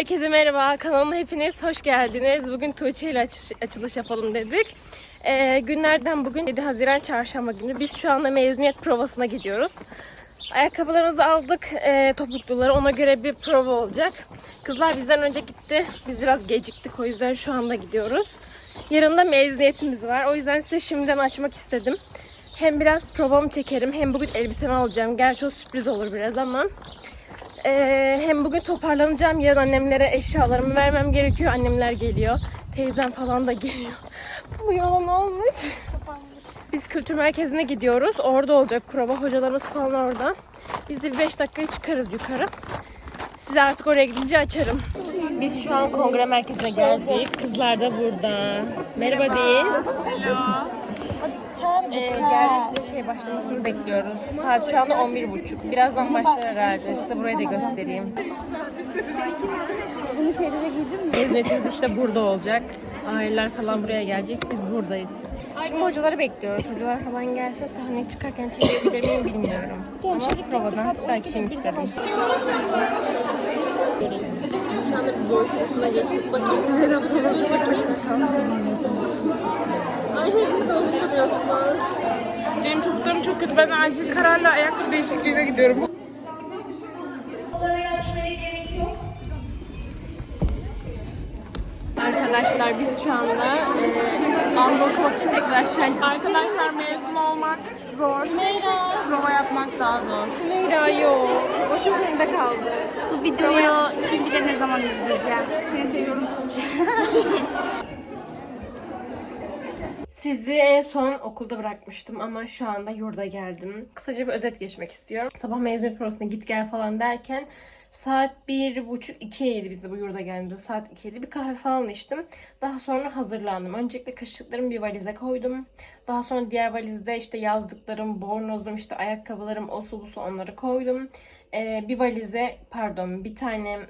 Herkese merhaba. Kanalıma hepiniz hoş geldiniz. Bugün Tuğçe ile açış- açılış yapalım dedik. Ee, günlerden bugün 7 Haziran Çarşamba günü. Biz şu anda mezuniyet provasına gidiyoruz. Ayakkabılarımızı aldık. E, topukluları. Ona göre bir prova olacak. Kızlar bizden önce gitti. Biz biraz geciktik. O yüzden şu anda gidiyoruz. Yarın da mezuniyetimiz var. O yüzden size şimdiden açmak istedim. Hem biraz provamı çekerim. Hem bugün elbisemi alacağım. Gerçi o sürpriz olur biraz ama. Ee, hem bugün toparlanacağım. Yarın annemlere eşyalarımı vermem gerekiyor. Annemler geliyor. Teyzem falan da geliyor. Bu yalan olmuş. Biz kültür merkezine gidiyoruz. Orada olacak prova. Hocalarımız falan orada. Biz de bir 5 dakikaya çıkarız yukarı. Size artık oraya gidince açarım. Biz şu an kongre merkezine geldik. Kızlar da burada. Merhaba, deyin. Ee, geldik şey başlamasını bekliyoruz. Saat şu anda 11.30. Birazdan başlar herhalde. Size burayı da göstereyim. Bunu şeyde de giydin mi? Mezuniyetimiz işte burada olacak. Aileler falan buraya gelecek. Biz buradayız. Şimdi hocaları bekliyoruz. Hocalar falan gelse sahneye çıkarken çekebilir miyim bilmiyorum. Ama provadan belki şimdi isterim. Şu anda bir boy sesine geçtik. Bakayım. Merhaba. Ay. Benim topuklarım çok kötü. Ben acil kararla ayakkabı değişikliğine gidiyorum. Arkadaşlar biz şu anda e, okumak için tekrar indik. Arkadaşlar mezun olmak zor. Meyra. Prova yapmak daha zor. Meyra yok. O çok önde kaldı. Bu videoyu kim bilir ne zaman izleyeceğim. Seni seviyorum Tuğçe. Sizi en son okulda bırakmıştım ama şu anda yurda geldim. Kısaca bir özet geçmek istiyorum. Sabah mezuniyet provasına git gel falan derken saat bir buçuk ikiydi bizi bu yurda geldiğimizde saat ikiydi. Bir kahve falan içtim. Daha sonra hazırlandım. Öncelikle kaşıklarımı bir valize koydum. Daha sonra diğer valizde işte yazdıklarım, bornozum, işte ayakkabılarım, o su bu su onları koydum. Ee, bir valize pardon bir tane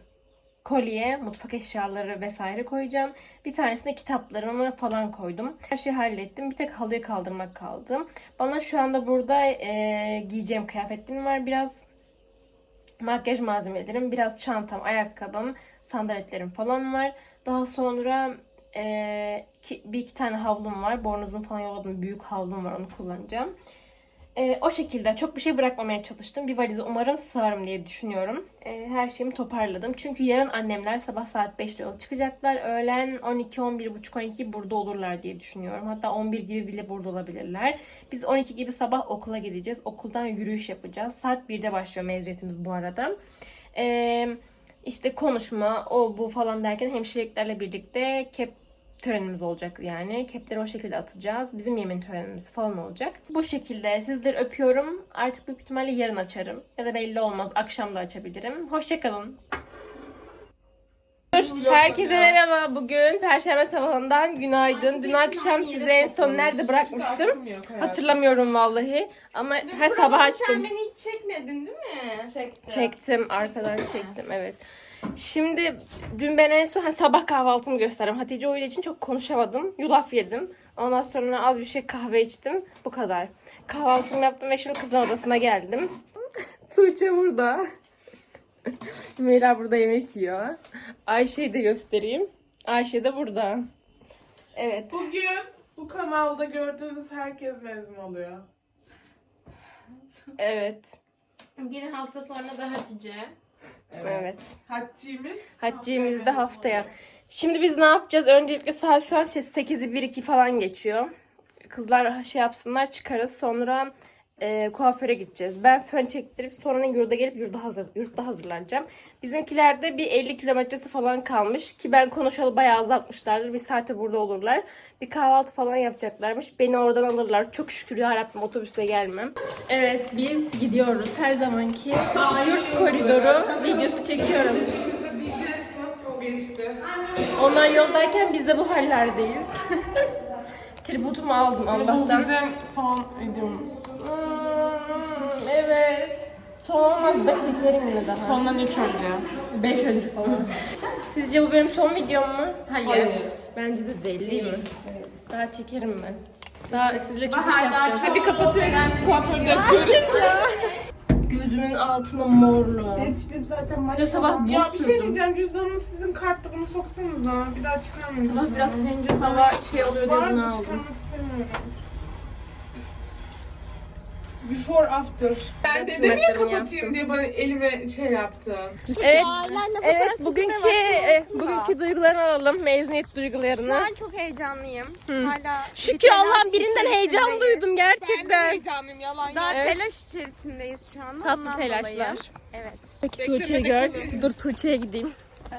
kolye, mutfak eşyaları vesaire koyacağım. Bir tanesine kitaplarımı falan koydum. Her şeyi hallettim. Bir tek halıyı kaldırmak kaldı. Bana şu anda burada e, giyeceğim kıyafetlerim var. Biraz makyaj malzemelerim, biraz çantam, ayakkabım, sandaletlerim falan var. Daha sonra e, ki- bir iki tane havlum var. Bornozum falan yolladım. Büyük havlum var. Onu kullanacağım. Ee, o şekilde çok bir şey bırakmamaya çalıştım. Bir valize umarım sığarım diye düşünüyorum. Ee, her şeyimi toparladım. Çünkü yarın annemler sabah saat 5'te yola çıkacaklar. Öğlen 12, 11, buçuk 12 burada olurlar diye düşünüyorum. Hatta 11 gibi bile burada olabilirler. Biz 12 gibi sabah okula gideceğiz. Okuldan yürüyüş yapacağız. Saat 1'de başlıyor mezuniyetimiz bu arada. Ee, işte konuşma, o bu falan derken hemşireliklerle birlikte kep törenimiz olacak yani. Kepleri o şekilde atacağız. Bizim yemin törenimiz falan olacak. Bu şekilde sizleri öpüyorum. Artık büyük ihtimalle yarın açarım. Ya da belli olmaz. Akşam da açabilirim. Hoşçakalın. Herkese merhaba. Bugün Perşembe sabahından günaydın. Dün akşam sizi en son nerede bırakmıştım? Hatırlamıyorum vallahi. Ama her sabah açtım. beni hiç çekmedin değil mi? Çektim. Çektim. Arkadan çektim. Evet. Şimdi dün ben en son ha, sabah kahvaltımı gösterdim. Hatice Oğul için çok konuşamadım. Yulaf yedim. Ondan sonra az bir şey kahve içtim. Bu kadar. Kahvaltımı yaptım ve şimdi kızlar odasına geldim. Tuğçe burada. Mira burada yemek yiyor. Ayşe'yi de göstereyim. Ayşe de burada. Evet. Bugün bu kanalda gördüğünüz herkes mezun oluyor. Evet. Bir hafta sonra da Hatice. Evet. Haccimiz. Haccimiz de haftaya. Şimdi biz ne yapacağız? Öncelikle saat şu an şey 8'i 1 2 falan geçiyor. Kızlar şey yapsınlar çıkarız. Sonra e, kuaföre gideceğiz. Ben fön çektirip sonra yurda gelip yurda hazır yurtta hazırlanacağım. Bizimkilerde bir 50 kilometresi falan kalmış ki ben konuşalı bayağı azaltmışlardır. Bir saate burada olurlar. Bir kahvaltı falan yapacaklarmış. Beni oradan alırlar. Çok şükür ya Rabbim otobüse gelmem. Evet biz gidiyoruz. Her zamanki yurt koridoru videosu çekiyorum. Onlar yoldayken biz de bu hallerdeyiz. Tributumu aldım Bu Allah'tan. bizim son videomuz. Evet. Son olmaz be çekerim yine daha. Sondan üç önce. 5 önce falan. Sizce bu benim son videom mu? Hayır. Bence de değil değil mi? Daha çekerim ben. Daha sizle çok iş yapacağız. Hadi kapatıyoruz. Kuaförü de açıyoruz. Gözüm Gözümün altına morlu. Benim tipim zaten maşallah. sabah Ya bir şey diyeceğim cüzdanınız sizin kartta bunu soksanıza. Bir daha çıkarmayın. Sabah biraz senince hava şey oluyor diye Var bunu mı aldım. çıkarmak istemiyorum. Before after. Ben dedim ya kapatayım diye bana elime şey yaptı. Evet, evet bugünkü e, bugünkü duygularını alalım. Mezuniyet duygularını. Şu an çok heyecanlıyım. Hala Şükür bir telaş Allah'ım birinden heyecan içerisindeyiz. duydum gerçekten. heyecanlıyım yalan Daha Evet. telaş içerisindeyiz şu an. Tatlı ondan telaşlar. dolayı. Evet. Peki Tuğçe'yi gör. Dur Tuğçe'ye gideyim.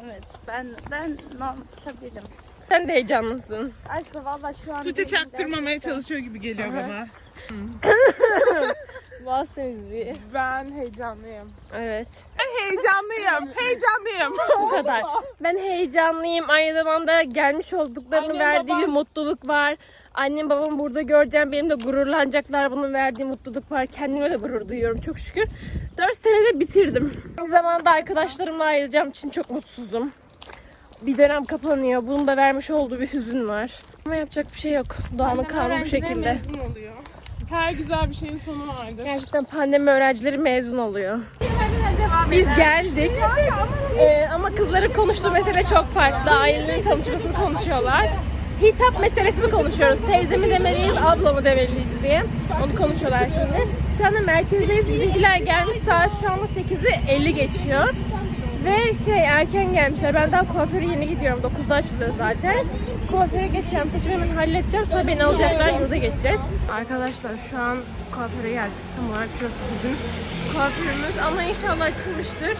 Evet. Ben ben normal stabilim. Sen de heyecanlısın. Aşkım valla şu an... Tuğçe benim çaktırmamaya gerçekten- çalışıyor gibi geliyor bana. Boğaz temizliği. Ben heyecanlıyım. Evet. Heyecanlıyım. Heyecanlıyım. Bu kadar. Ben heyecanlıyım. Aynı zamanda gelmiş olduklarının Annem, verdiği babam. bir mutluluk var. Annem babam burada göreceğim. Benim de gururlanacaklar. Bunun verdiği mutluluk var. Kendime de gurur duyuyorum çok şükür. 4 senede bitirdim. Bir zamanda arkadaşlarımla ayrılacağım için çok mutsuzum. Bir dönem kapanıyor. Bunun da vermiş olduğu bir hüzün var. Ama yapacak bir şey yok. Doğanın kanunu bu şekilde. Her güzel bir şeyin sonu vardır. Gerçekten pandemi öğrencileri mezun oluyor. Biz geldik. Ee, ama kızların konuştuğu mesele çok farklı. Ailenin tanışmasını konuşuyorlar. Hitap meselesini konuşuyoruz. Teyze mi demeliyiz, abla mı demeliyiz diye. Onu konuşuyorlar şimdi. Şu anda merkezdeyiz. Bizimkiler gelmiş. Saat şu anda 8'i 50 geçiyor. Ve şey erken gelmişler. Ben daha kuaföre yeni gidiyorum. 9'da açılıyor zaten. Kuaföre geçeceğim. Saçımı hemen halledeceğim. Sonra beni alacaklar. Yurda geçeceğiz. Arkadaşlar şu an kuaföre geldik. Tam olarak şurası bizim kuaförümüz. Ama inşallah açılmıştır.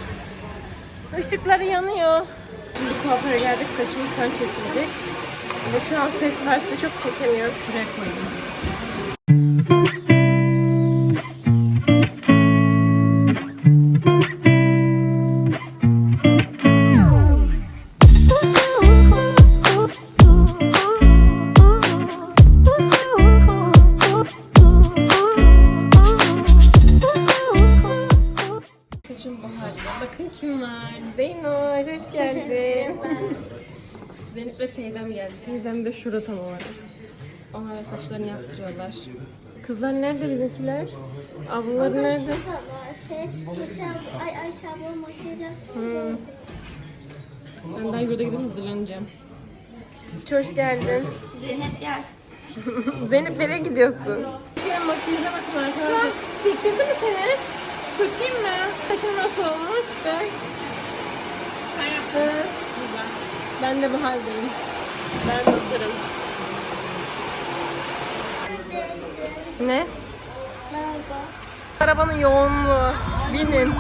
Işıkları yanıyor. Şimdi kuaföre geldik. Saçımız fön çekilecek. Ve şu an ses varsa çok çekemiyorum. Şuraya koydum. Yaptırıyorlar. Kızlar nerede bizimkiler? Ablaları nerede? Şey, geçen ay Ayşe abla makyaj Hmm. Ben daha yurda gidip hazırlanacağım. Hoş geldin. Zeynep gel. Zeynep nereye gidiyorsun? Şey makyaja bakın arkadaşlar. Çektirdi mi seni? Tutayım mı? Saçın nasıl olmuş? Bak. Sen yaptın. Ben de bu haldeyim. Ben hazırım. Ne? Merhaba. Arabanın yoğunluğu. Binin.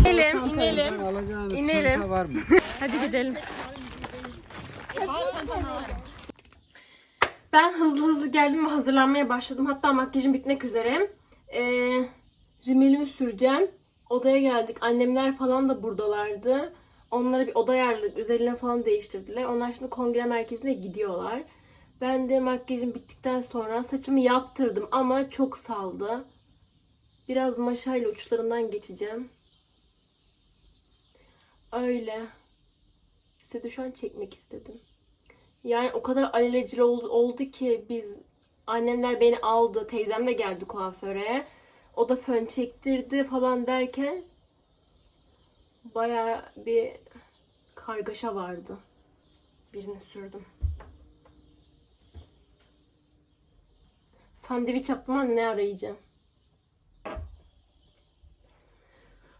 İnelim, inelim. İnelim. var mı? Hadi gidelim. Ben hızlı hızlı geldim ve hazırlanmaya başladım. Hatta makyajım bitmek üzere. Ee, rimelimi süreceğim. Odaya geldik. Annemler falan da buradalardı. Onlara bir oda ayarladık. Üzerine falan değiştirdiler. Onlar şimdi kongre merkezine gidiyorlar. Ben de makyajım bittikten sonra saçımı yaptırdım ama çok saldı. Biraz maşayla uçlarından geçeceğim. Öyle. Size de şu an çekmek istedim. Yani o kadar alelacele oldu, oldu ki biz annemler beni aldı. Teyzem de geldi kuaföre. O da fön çektirdi falan derken bayağı bir kargaşa vardı. Birini sürdüm. Sandviç yaptım ama ne arayacağım?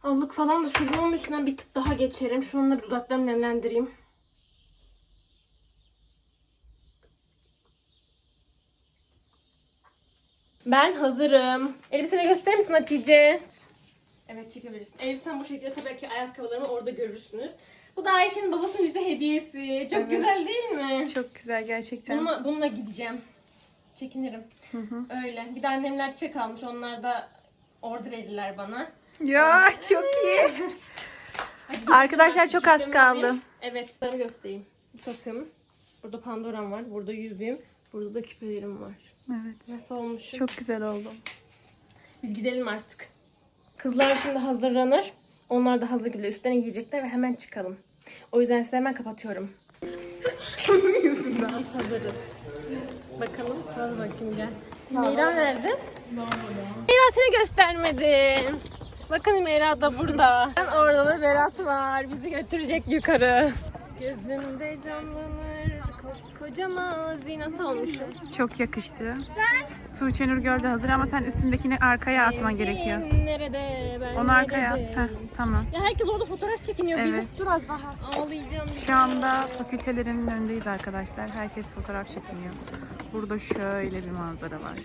Allık falan da sürdüm ama üstünden bir tık daha geçerim. Şununla bir dudaklarımı nemlendireyim. Ben hazırım. Elbiseni gösterir misin Hatice? Evet çekebilirsin. Elbisen bu şekilde tabii ki ayakkabılarımı orada görürsünüz. Bu da Ayşe'nin babasının bize hediyesi. Çok güzel değil mi? Çok güzel gerçekten. Bununla, bununla gideceğim. Çekinirim. Öyle. Bir de annemler çiçek almış. Onlar da orada verirler bana. Ya çok iyi. Hadi Arkadaşlar çok az çiçeklerimi kaldı. alayım. Evet, sana göstereyim. Bu takım. Burada Pandora'm var. Burada yüzüğüm. Burada da küpelerim var. Evet. Nasıl olmuşum? Çok güzel oldu. Biz gidelim artık. Kızlar şimdi hazırlanır. Onlar da hazır gibi üstlerine giyecekler ve hemen çıkalım. O yüzden size hemen kapatıyorum. Biz hazırız. Bakalım. Hadi bakayım gel. Meyra nerede? Meyra seni göstermedim. Bakın Meyra da burada. Orada da Berat var. Bizi götürecek yukarı. Gözümde canlanır koskoca mazi nasıl olmuşum? Çok yakıştı. Tuğçe Nur gördü hazır ama sen üstündekini arkaya atman gerekiyor. Nerede ben Onu arkaya at. Heh, tamam. Ya herkes orada fotoğraf çekiniyor. Evet. Biz dur az daha. Ağlayacağım. Şu anda fakültelerin önündeyiz arkadaşlar. Herkes fotoğraf çekiniyor. Burada şöyle bir manzara var.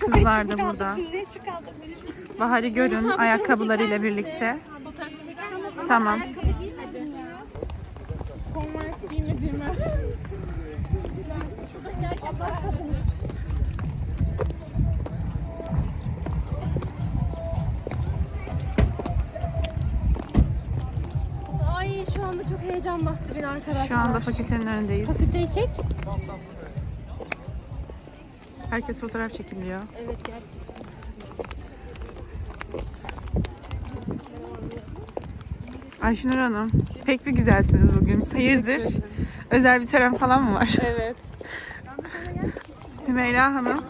Kızlar da burada. Bahar'ı görün ayakkabılarıyla birlikte. Fotoğraf çeker misin? Tamam. Converse Ay şu anda çok heyecan bastı beni arkadaşlar. Şu anda fakültenin önündeyiz. Fakülteyi çek. Herkes fotoğraf çekiliyor. Evet gel. Ayşenur Hanım, pek bir güzelsiniz bugün. Hayırdır? Özel bir tören falan mı var? Evet. Hümeyra Hanım.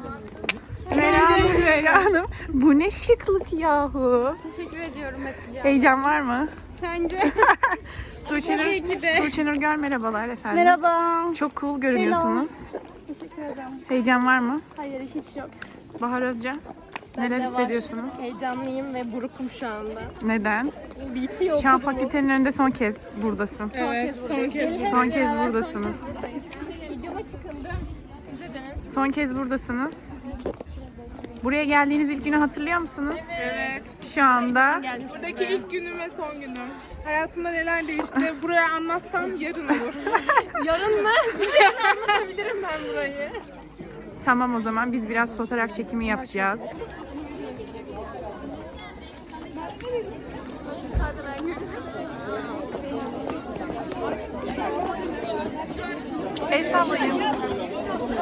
Hümeyra Hanım, Hümeyra Hanım. Bu ne şıklık yahu. Teşekkür ediyorum Hatice. Heyecan var mı? Sence? Tuğçe Nur, ki de. Tuğçe Nur Gör merhabalar efendim. Merhaba. Çok cool görünüyorsunuz. Teşekkür ederim. Heyecan var mı? Hayır hiç yok. Bahar Özcan. Neler de var. hissediyorsunuz? Heyecanlıyım ve burukum şu anda. Neden? BT Şu an okudum. fakültenin önünde son kez buradasın. Evet, son kez. Son kez buradasınız. Videoma çıkın dön. Son kez buradasınız. Buraya geldiğiniz ilk günü hatırlıyor musunuz? Evet. Şu anda Buradaki ilk günüm ve son günüm. Hayatımda neler değişti. Buraya anlatsam yarın olur. Yarın mı? Bir şey anlatabilirim ben burayı. tamam o zaman biz biraz fotoğraf çekimi yapacağız. El sallayın.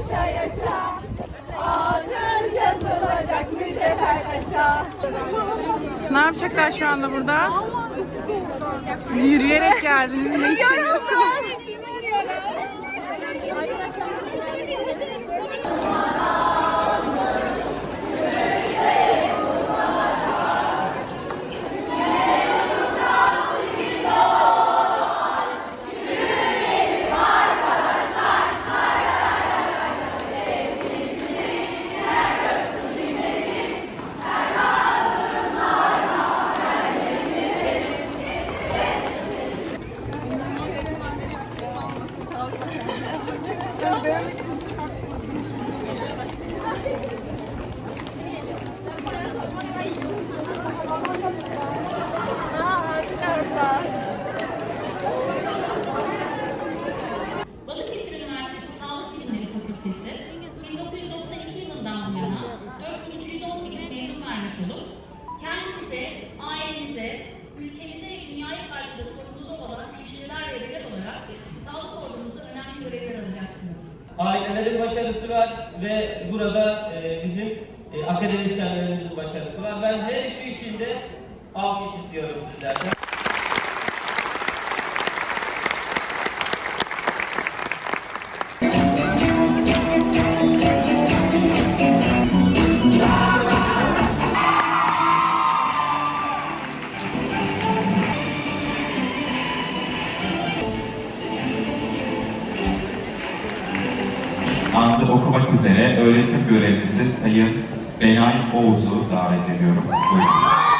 sallanıyor. Ne yapacaklar şu anda burada? Yürüyerek geldiniz. Ne anda okumak üzere öğretim görevlisi Sayın Benay Oğuz'u davet ediyorum. Buyurun.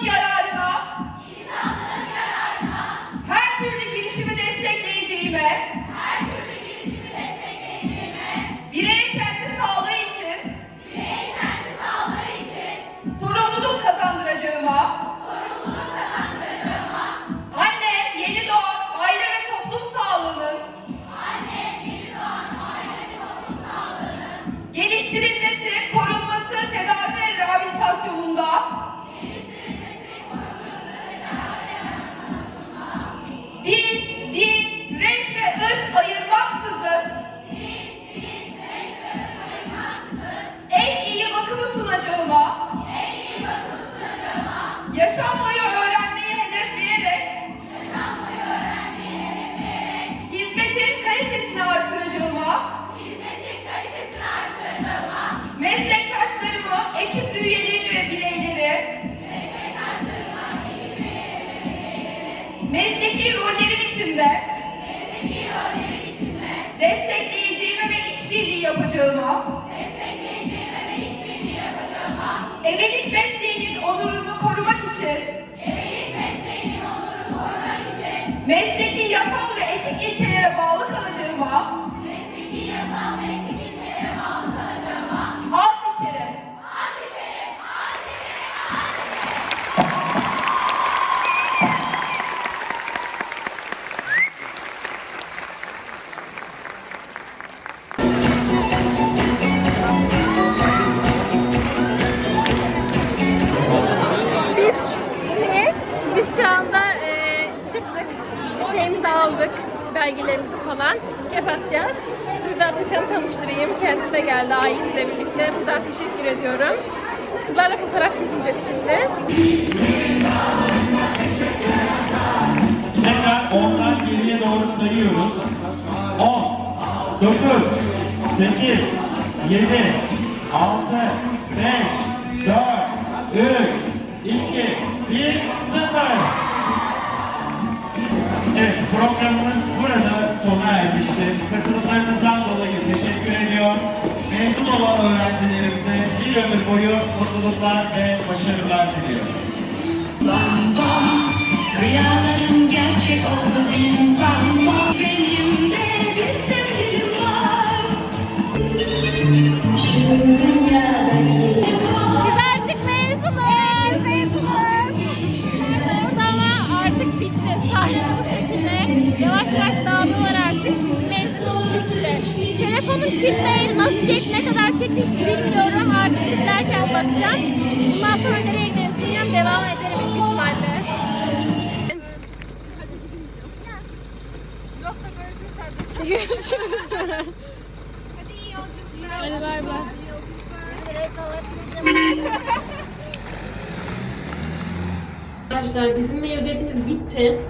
Yeah. Yaşam boyu öğrenmeyi hedefleyerek hizmetin kalitesini artıracağıma, meslektaşlarımı, ekip üyelerini ve bireyleri mesleki rollerim içinde destekleyeceğime ve işbirliği yapacağıma mesleki Evet programımız burada sona ermiştir. Katılımlarınızdan dolayı teşekkür ediyor. Mezun olan öğrencilerimize bir ömür boyu mutluluklar ve başarılar diliyoruz. Rüyalarım gerçek oldu bim bam bam Benim de bir sevgilim var Şu dünyadaki Yavaş yavaş dağılıyorlar artık. Mezun şekilde. Telefonum kimdeydi, nasıl çek, ne kadar çekti hiç bilmiyorum. Artık bitlerken bakacağım. Bundan sonra nereye gideriz. Devam ederim büyük ihtimalle. Görüşürüz. Hadi bay bay. Arkadaşlar bizim mevcudiyetimiz bitti.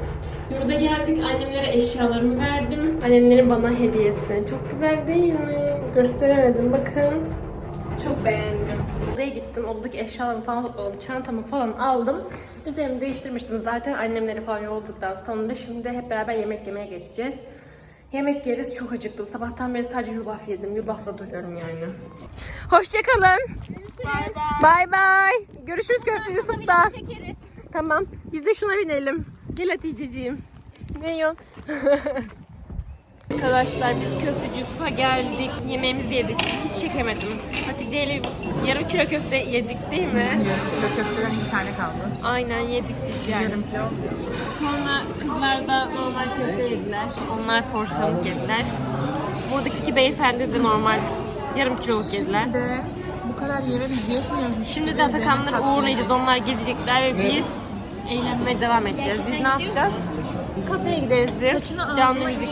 Yurda geldik. Annemlere eşyalarımı verdim. Annemlerin bana hediyesi. Çok güzel değil mi? Gösteremedim. Bakın. Çok beğendim. Odaya gittim. Odadaki eşyalarımı falan topladım. Çantamı falan aldım. Üzerimi değiştirmiştim zaten. Annemleri falan yolladıktan sonra. Şimdi hep beraber yemek yemeye geçeceğiz. Yemek yeriz. Çok acıktım. Sabahtan beri sadece yulaf yedim. Yulafla duruyorum yani. Hoşçakalın. Bay bay. Görüşürüz Köfte Yusuf'ta. Tamam. Biz de şuna binelim. Gel Hatice'ciğim. Ne yiyorsun? Arkadaşlar biz köfteci Yusuf'a geldik. Yemeğimizi yedik. Hiç çekemedim. Hatice ile yarım kilo köfte yedik değil mi? Kilo köfteden iki tane kaldı. Aynen yedik biz yani. Sonra kızlar da normal köfte yediler. Onlar porsiyonluk yediler. Buradaki iki beyefendi de normal yarım kiloluk yediler. De bu kadar yememiz yetmiyor. Şimdi de Atakanları uğurlayacağız. Onlar gidecekler ve biz eğlenmeye devam edeceğiz. Biz ne yapacağız? Kafeye gideriz. Canlı müzik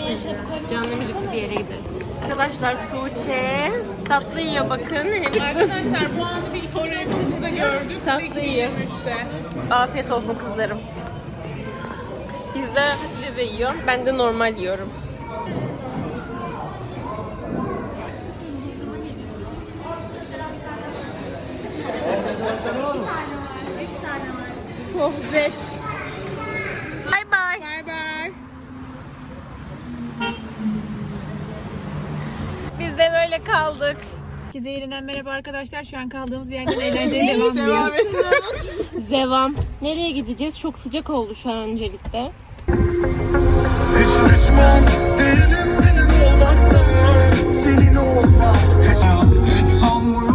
canlı müzikli bir yere gideriz. Arkadaşlar Tuğçe tatlı yiyor bakın. Arkadaşlar bu anı bir Kore videomuzda gördük. Tatlı yiyor. Afiyet olsun kızlarım. Biz de de yiyor. Ben de normal yiyorum. Sohbet. Bye bye. Bay bay. Biz de böyle kaldık. Herkese yeniden merhaba arkadaşlar. Şu an kaldığımız yerden eğlenceye devam ediyoruz. Devam. Nereye gideceğiz? Çok sıcak oldu şu an öncelikle. Hiç düşman değilim senin olmaktan Senin olmak Hiç sanmıyorum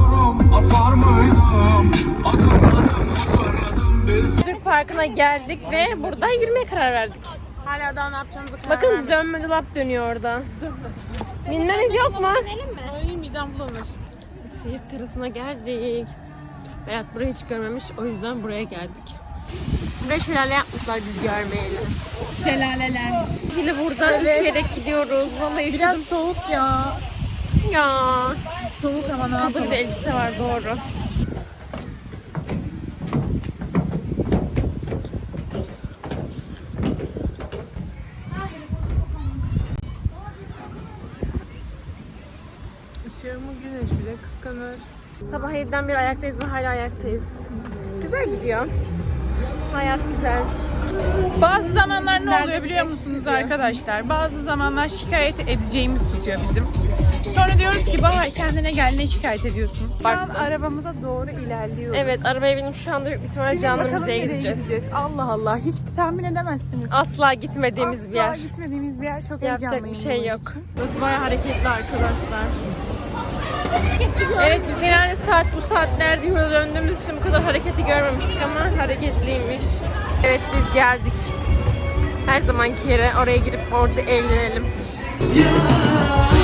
hatırladım bir Türk Parkı'na geldik ve burada yürümeye karar verdik. Hala daha ne yapacağımızı karar Bakın vermedik. dönme dolap dönüyor orada. Binmeniz yok mu? Ay midem bulanır. Seyir terasına geldik. Berat burayı hiç görmemiş o yüzden buraya geldik. Buraya şelale yapmışlar biz görmeyeli. Şelaleler. Şimdi buradan üşüyerek gidiyoruz. Vallahi Biraz soğuk ya. ya. Soğuk ama ne Burada bir elbise var doğru. Sabah 7'den beri ayaktayız ve hala ayaktayız. Güzel gidiyor. Hayat güzel. Bazı zamanlar ne oluyor biliyor musunuz arkadaşlar? Bazı zamanlar şikayet edeceğimiz tutuyor bizim. Sonra diyoruz ki Bahar kendine gel ne şikayet ediyorsun? Şu an Baktım. arabamıza doğru ilerliyoruz. Evet arabaya binip şu anda büyük ihtimalle Bilin canlı bakalım müzeye nereye gideceğiz. Allah Allah hiç tahmin edemezsiniz. Asla gitmediğimiz Asla bir yer. gitmediğimiz bir yer çok Yapacak heyecanlıyım. bir şey bunun yok. için. Burası bayağı hareketli arkadaşlar. Evet biz genelde saat bu saatlerde yola döndüğümüz için bu kadar hareketi görmemiştik ama hareketliymiş. Evet biz geldik. Her zamanki yere oraya girip orada eğlenelim. Yaşayamam